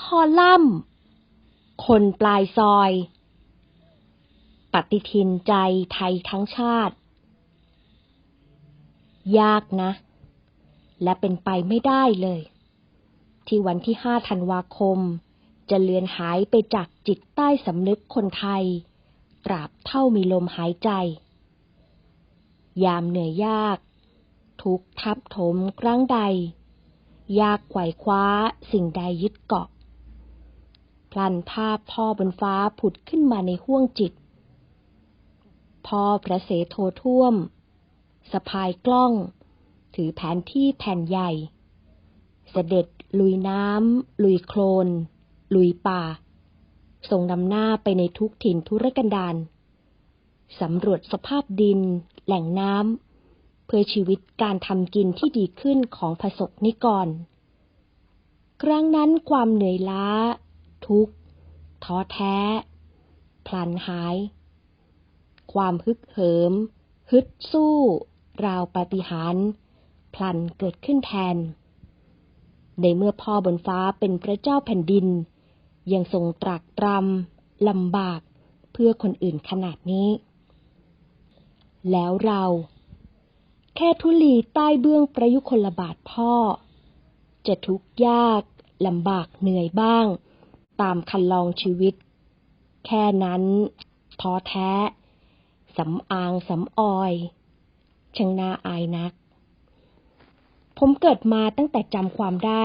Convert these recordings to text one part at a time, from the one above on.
คอลัมน์ คนปลายซอย ปฏิทินใจไทยทั้งชาติ ยากนะ และเป็นไปไม่ได้เลย ที่วันที่ห้าธันวาคม จะเลือนหายไปจากจิตใต้สำนึกคนไทย ตราบเท่ามีลมหายใจ ยามเหนื่อยยาก ทุกทับถมครั้งใดยากไขว่คว้าสิ่งใดยึดเกาะ พลันภาพพ่อบนฟ้าผุดขึ้นมาในห้วงจิต พ่อพระเสโทท่วม สะพายกล้อง ถือแผนที่แผ่นใหญ่ เสด็จลุยน้ำ ลุยโคลน ลุยป่า ส่งนำหน้าไปในทุกถิ่นทุรกันดารสำรวจสภาพดิน แหล่งน้ำ เพื่อชีวิตการทำกินที่ดีขึ้นของผสกนิกร ครั้งนั้นความเหนื่อยล้า ทุกข์ ท้อแท้ พลันหาย ความฮึกเหิม ฮึดสู้ ราวปฏิหารพลันเกิดขึ้นแทน ในเมื่อพ่อบนฟ้าเป็นพระเจ้าแผ่นดิน ยังทรงตรักตรำลำบากเพื่อคนอื่นขนาดนี้ แล้วเรา แค่ทุลีใต้เบื้องประยุคลบาทพ่อ จะทุกข์ยากลำบากเหนื่อยบ้าง ตามคันลองชีวิต แค่นั้นท้อแท้สำอางสำออยช่างน่าอายนัก ผมเกิดมาตั้งแต่จำความได้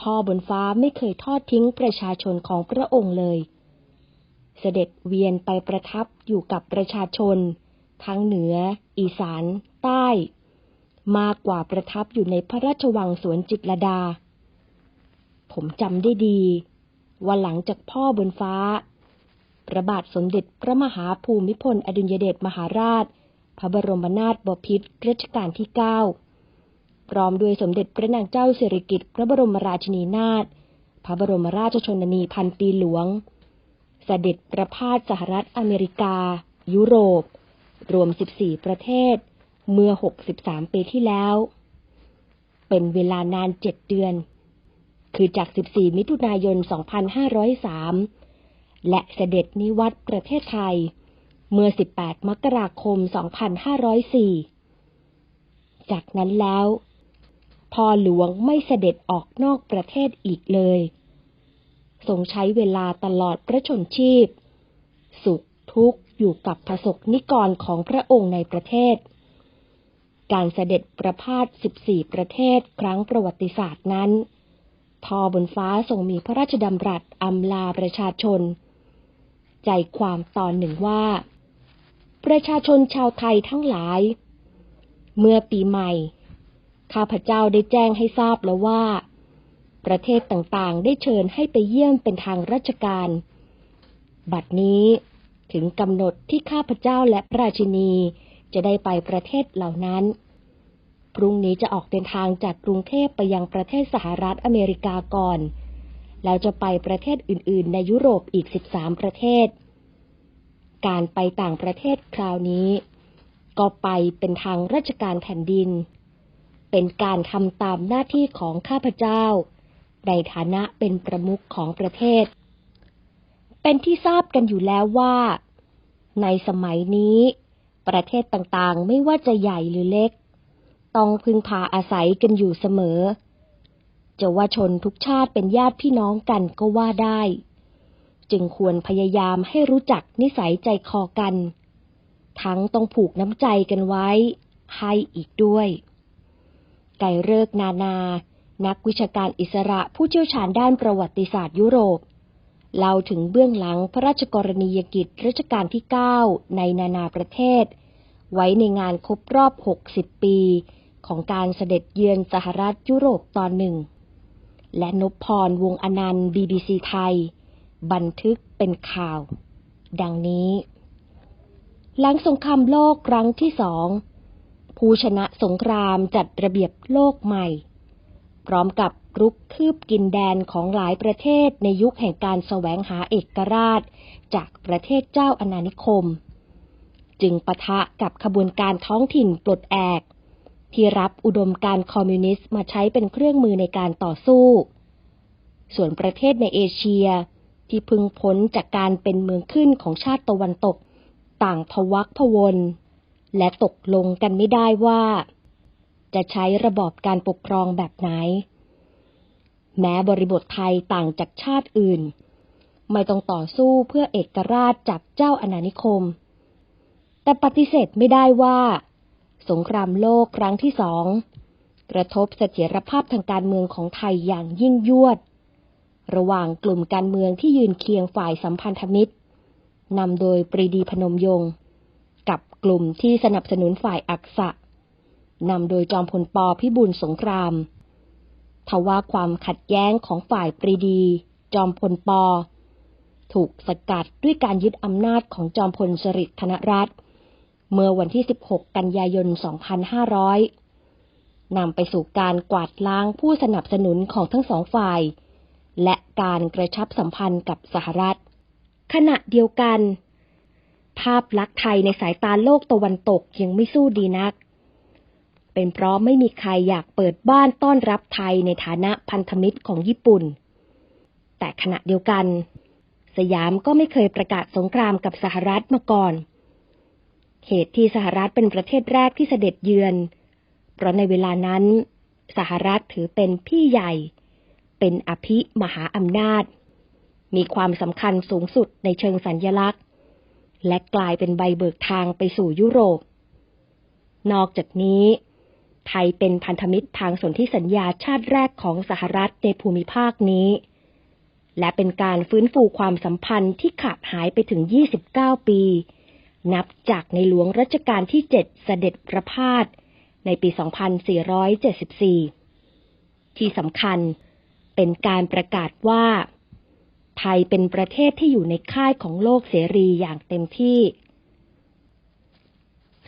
พ่อบนฟ้าไม่เคยทอดทิ้งประชาชนของพระองค์เลย เสด็จเวียนไปประทับอยู่กับประชาชน ทั้งเหนือ อีสาน ใต้ มากกว่าประทับอยู่ในพระราชวังสวนจิตรลดา ผมจำได้ดี ว่าหลังจากพ่อบนฟ้า พระบาทสมเด็จพระมหาภูมิพลอดุลยเดชมหาราช พระบรมนาถบพิตรรัชกาลที่เก้าพร้อมด้วยสมเด็จพระนางเจ้าสิริกิติ์พระบรมราชินีนาถพระบรมราชชนนีพันปีหลวงเสด็จประพาสสหรัฐอเมริกา ยุโรป รวม 14 ประเทศ เมื่อ 63 ปีที่แล้ว เป็นเวลานาน 7 เดือน คือจาก 14 มิถุนายน 2503 และเสด็จนิวัตประเทศไทย เมื่อ 18 มกราคม 2504 จากนั้นแล้วพ่อหลวงไม่เสด็จออกนอกประเทศอีกเลย ทรงใช้เวลาตลอดพระชนชีพ สุขทุกข์อยู่กับพระสกนิกรของพระองค์ในประเทศ การเสด็จประพาส 14 ประเทศครั้งประวัติศาสตร์นั้น พ่อบนฟ้าทรงมีพระราชดำรัสอำลาประชาชน ใจความตอนหนึ่งว่า ประชาชนชาวไทยทั้งหลาย เมื่อปีใหม่ ข้าพเจ้าได้แจ้งให้ทราบแล้วว่า ประเทศต่างๆ ได้เชิญให้ไปเยี่ยมเป็นทางราชการ บัดนี้ถึงกำหนดที่ข้าพเจ้าและพระราชินีจะได้ไปประเทศเหล่านั้น พรุ่งนี้จะออกเดินทางจากกรุงเทพไปยังประเทศสหรัฐอเมริกาก่อน แล้วจะไปประเทศอื่น ๆ ในยุโรปอีก 13 ประเทศ การไปต่างประเทศคราวนี้ ก็ไปเป็นทางราชการแผ่นดิน เป็นการทำตามหน้าที่ของข้าพเจ้า ในฐานะเป็นประมุขของประเทศ เป็นที่ทราบกันอยู่แล้วว่า ในสมัยนี้ ประเทศต่างๆ ไม่ว่าจะใหญ่หรือเล็ก ต้องพึ่งพาอาศัยกันอยู่เสมอ จะว่าชนทุกชาติเป็นญาติพี่น้องกันก็ว่าได้ จึงควรพยายามให้รู้จักนิสัยใจคอกัน ทั้งต้องผูกน้ำใจกันไว้ ให้อีกด้วย ไก่เลิกนานา นักวิชาการอิสระผู้เชี่ยวชาญด้านประวัติศาสตร์ยุโรปเล่าถึงเบื้องหลังพระราชกรณียกิจรัชกาลที่ 9 ในนานาประเทศ ไว้ในงานครบรอบ 60 ปี ของการเสด็จเยือนสหรัฐยุโรปตอนหนึ่ง และนพพรวงอนันต์ BBC ไทย บันทึกเป็นข่าว ดังนี้ หลังสงครามโลกครั้งที่สองผู้ชนะสงครามจัดระเบียบโลกใหม่ พร้อมกับรุกคืบกินแดนของหลายประเทศในยุคแห่งการแสวงหาเอกราช จากประเทศเจ้าอาณานิคม จึงปะทะกับขบวนการท้องถิ่นปลดแอก ที่รับอุดมการคอมมิวนิสต์มาใช้เป็นเครื่องมือในการต่อสู้ ส่วนประเทศในเอเชียที่พึงพ้นจากการเป็นเมืองขึ้นของชาติตะวันตก ต่างพวักพวนและตกลงกันไม่ได้ว่า จะใช้ระบอบการปกครองแบบไหน แม้บริบทไทยต่างจากชาติอื่น ไม่ต้องต่อสู้เพื่อเอกราชจากเจ้าอาณานิคม แต่ปฏิเสธไม่ได้ว่า สงครามโลกครั้งที่สองกระทบเสถียรภาพทางการเมืองของไทยอย่างยิ่งยวด ระหว่างกลุ่มการเมืองที่ยืนเคียงฝ่ายสัมพันธมิตรนำโดยปรีดีพนมยงค์กับกลุ่มที่สนับสนุนฝ่ายอักษะนำโดยจอมพลปพิบูลสงคราม ทว่าความขัดแย้งของฝ่ายปรีดี จอมพลป ถูกสกัดด้วยการยึดอำนาจของจอมพลสฤษดิ์ธนรัตน์ เมื่อวันที่ 16 กันยายน 2500 นำไปสู่การกวาดล้างผู้สนับสนุนของทั้งสองฝ่าย และการกระชับสัมพันธ์กับสหรัฐ ขณะเดียวกัน ภาพลักษณ์ไทยในสายตาโลกตะวันตกยังไม่สู้ดีนัก เป็นเพราะไม่มีใครอยากเปิดบ้านต้อนรับไทยในฐานะพันธมิตรของญี่ปุ่น แต่ขณะเดียวกัน สยามก็ไม่เคยประกาศสงครามกับสหรัฐมาก่อน เหตุที่สหรัฐเป็นประเทศแรกที่เสด็จเยือน เพราะในเวลานั้น สหรัฐถือเป็นพี่ใหญ่ เป็นอภิมหาอำนาจ มีความสำคัญสูงสุดในเชิงสัญญลักษณ์ และกลายเป็นใบเบิกทางไปสู่ยุโรป นอกจากนี้ ไทยเป็นพันธมิตรทางสนธิสัญญาชาติแรกของสหรัฐในภูมิภาคนี้และเป็นการฟื้นฟูความสัมพันธ์ที่ขาดหายไปถึง 29 ปี นับจากในหลวงรัชกาลที่ 7 เสด็จประพาสในปี 2474 ที่สำคัญเป็นการประกาศว่า ไทยเป็นประเทศที่อยู่ในค่ายของโลกเสรีอย่างเต็มที่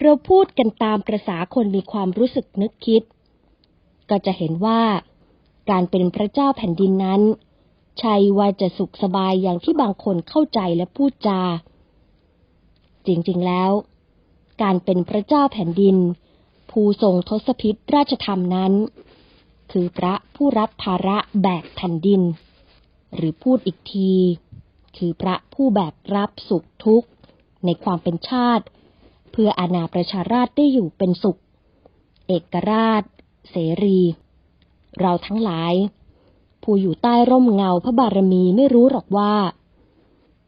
เราพูดกันตามประษาคนมีความรู้สึกนึกคิด ก็จะเห็นว่าการเป็นพระเจ้าแผ่นดินนั้น ใช่ว่าจะสุขสบายอย่างที่บางคนเข้าใจและพูดจา จริง ๆ แล้ว การเป็นพระเจ้าแผ่นดิน ผู้ทรงทศพิธราชธรรมนั้น คือพระผู้รับภาระแบกแผ่นดิน หรือพูดอีกที คือพระผู้แบกรับสุขทุกข์ ในความเป็นชาติ เพื่ออาณาประชาราชได้อยู่เป็นสุข เอกราช เสรี เราทั้งหลาย ผู้อยู่ใต้ร่มเงาพระบารมีไม่รู้หรอกว่า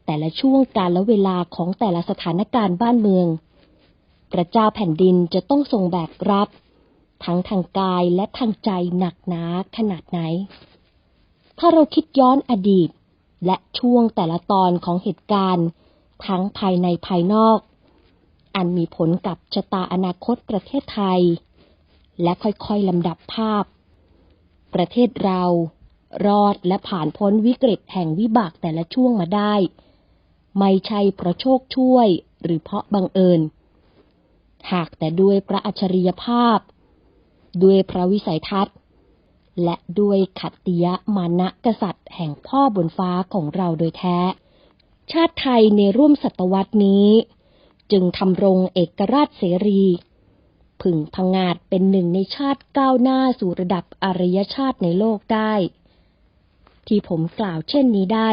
แต่ละช่วงการและเวลาของแต่ละสถานการณ์บ้านเมือง พระเจ้าแผ่นดินจะต้องทรงแบกรับ ทั้งทางกายและทางใจหนักหนาขนาดไหน ถ้าเราคิดย้อนอดีต และช่วงแต่ละตอนของเหตุการณ์ ทั้งภายในภายนอก อันมีผลกับชะตาอนาคตประเทศไทย และค่อยๆลำดับภาพ ประเทศเรารอดและผ่านพ้นวิกฤตแห่งวิบากแต่ละช่วงมาได้ ไม่ใช่เพราะโชคช่วย หรือเพราะบังเอิญ หากแต่ด้วยพระอัจฉริยภาพ ด้วยพระวิสัยทัศน์ และด้วยขัตติยมานะกษัตริย์แห่งพ่อบนฟ้าของเราโดยแท้ ชาติไทยในร่วมศตวรรษนี้ จึงทำรงเอกราชเสรีผึ่งพังงาดเป็นหนึ่งในชาติก้าวหน้าสู่ระดับอารยชาติในโลกได้ ที่ผมกล่าวเช่นนี้ได้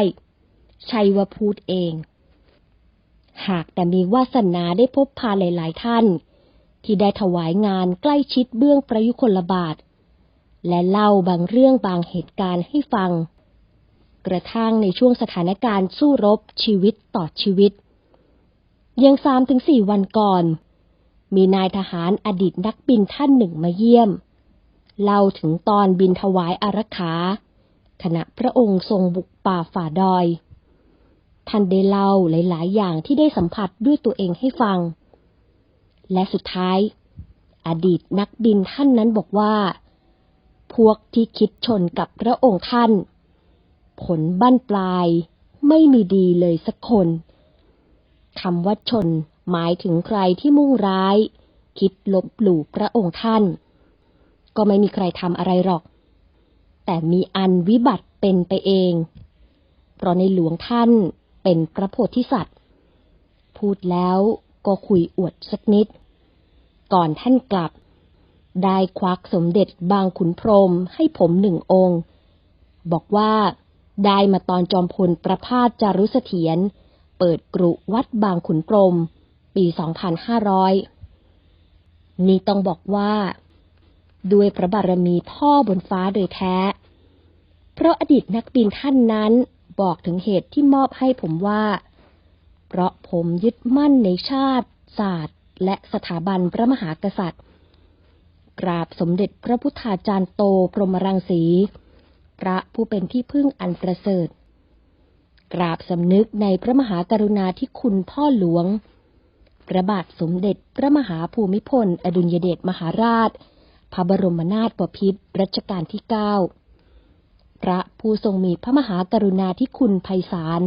ใช่ว่าพูดเอง หากแต่มีวาสนาได้พบพาหลายๆท่าน ที่ได้ถวายงานใกล้ชิดเบื้องประยุคลบาท และเล่าบางเรื่องบางเหตุการณ์ให้ฟัง กระทั่งในช่วงสถานการณ์สู้รบชีวิตต่อชีวิต ยังสามถึงสี่วันก่อน มีนายทหารอดีตนักบินท่านหนึ่งมาเยี่ยม เล่าถึงตอนบินถวายอารักขาขณะพระองค์ทรงบุกป่าฝ่าดอย ท่านได้เล่าหลาย ๆ อย่างที่ได้สัมผัสด้วยตัวเองให้ฟัง และสุดท้าย อดีตนักบินท่านนั้นบอกว่า พวกที่คิดชนกับพระองค์ท่าน ผลบั้นปลายไม่มีดีเลยสักคนคำว่าชนหมายถึงใครที่มุ่งร้าย คิดลบหลู่พระองค์ท่าน ก็ไม่มีใครทำอะไรหรอก แต่มีอันวิบัติเป็นไปเอง เพราะในหลวงท่าน เป็นพระโพธิสัตว์ พูดแล้วก็คุยอวดสักนิด ก่อนท่านกลับ ได้ควักสมเด็จบางขุนพรมให้ผมหนึ่งองค์ บอกว่าได้มาตอนจอมพลประพาสจารุเสถียรเปิดกรุวัดบางขุนพรม ปี 2500 นี่ต้องบอกว่า ด้วยพระบารมีพ่อบนฟ้าโดยแท้ เพราะอดีตนักบินท่านนั้น บอกถึงเหตุที่มอบให้ผมว่า เพราะผมยึดมั่นในชาติ ศาสตร์ และสถาบันพระมหากษัตริย์ กราบสมเด็จพระพุทธาจารย์โตพรหมรังสี พระผู้เป็นที่พึ่งอันประเสริฐ กราบสำนึกในพระมหากรุณาธิคุณพ่อหลวงพระบาทสมเด็จพระมหาภูมิพล อดุลยเดชมหาราช พระบรมนาถบพิตรรัชกาลที่เก้า พระผู้ทรงมีพระมหากรุณาธิคุณไพศาล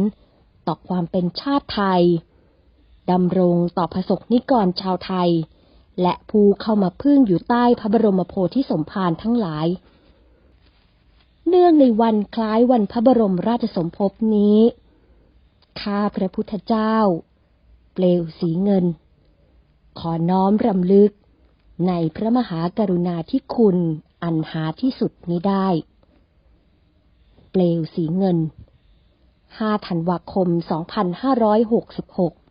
ต่อความเป็นชาติไทยดำรงต่อพระสกนิกรชาวไทย และผู้เข้ามาพึ่งอยู่ใต้พระบรมโพธิสมภารทั้งหลาย เนื่องในวันคล้ายวันพระบรมราชสมภพนี้ข้าพระพุทธเจ้า เปลวสีเงิน ขอน้อมรำลึกในพระมหากรุณาธิคุณอันหาที่สุดนี้ได้ เปลวสีเงิน 5 ธันวาคม 2566